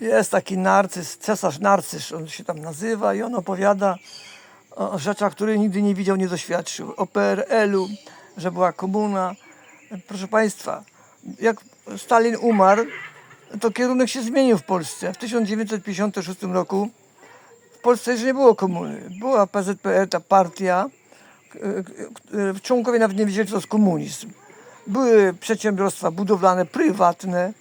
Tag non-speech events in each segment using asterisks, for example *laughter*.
Jest taki narcyz, cesarz narcyz, on się tam nazywa i on opowiada o rzeczach, które nigdy nie widział, nie doświadczył. O PRL-u, że była komuna. Proszę Państwa, jak Stalin umarł, to kierunek się zmienił w Polsce. W 1956 roku w Polsce już nie było komuny. Była PZPR, ta partia, k- k- członkowie nawet nie wiedzieli, co to jest komunizm. Były przedsiębiorstwa budowlane, prywatne, e,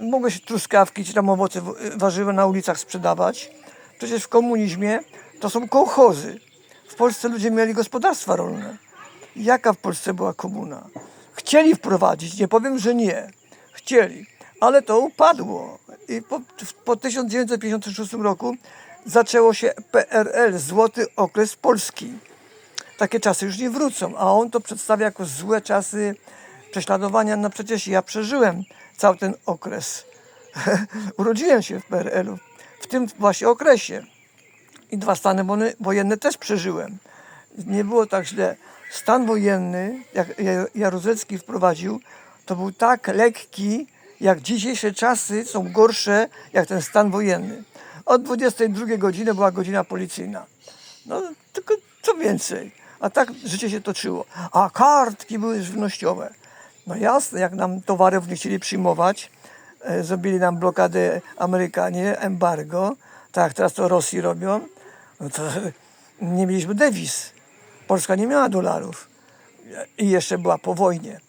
mogły się truskawki czy tam owoce, warzywa na ulicach sprzedawać. Przecież w komunizmie to są kołchozy. W Polsce ludzie mieli gospodarstwa rolne. Jaka w Polsce była komuna? Chcieli wprowadzić, nie powiem, że nie. Chcieli, ale to upadło. I po, po 1956 roku zaczęło się PRL, złoty okres Polski takie czasy już nie wrócą, a on to przedstawia jako złe czasy prześladowania. No przecież ja przeżyłem cały ten okres. *laughs* Urodziłem się w PRL-u, w tym właśnie okresie. I dwa stany wojenne też przeżyłem. Nie było tak źle. Stan wojenny, jak Ja- Jaruzelski wprowadził, to był tak lekki, jak dzisiejsze czasy są gorsze, jak ten stan wojenny. Od 22 godziny była godzina policyjna. No, tylko co więcej. A tak życie się toczyło. A kartki były żywnościowe. No jasne, jak nam towarów nie chcieli przyjmować, e, zrobili nam blokadę Amerykanie, embargo, tak teraz to Rosji robią, no to nie mieliśmy dewiz. Polska nie miała dolarów. I jeszcze była po wojnie.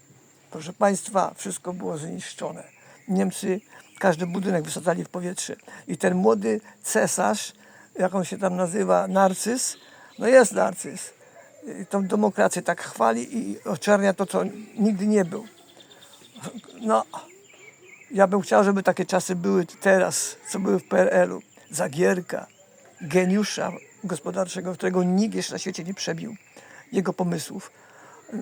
Proszę Państwa, wszystko było zniszczone. Niemcy każdy budynek wysadzali w powietrze. I ten młody cesarz, jak on się tam nazywa, narcyz, no jest narcyz. I tą demokrację tak chwali i oczernia to, co nigdy nie był. No, ja bym chciał, żeby takie czasy były teraz, co były w PRL-u. Zagierka, geniusza gospodarczego, którego nikt jeszcze na świecie nie przebił. Jego pomysłów.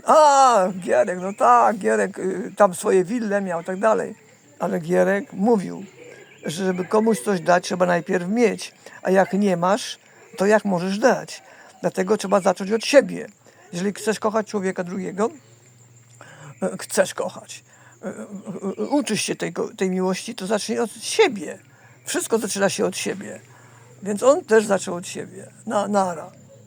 A, Gierek, no tak, Gierek y, tam swoje wille miał tak dalej. Ale Gierek mówił, że żeby komuś coś dać, trzeba najpierw mieć. A jak nie masz, to jak możesz dać? Dlatego trzeba zacząć od siebie. Jeżeli chcesz kochać człowieka drugiego, e, chcesz kochać, e, e, uczysz się tego, tej miłości, to zacznij od siebie. Wszystko zaczyna się od siebie. Więc on też zaczął od siebie. Na, nara.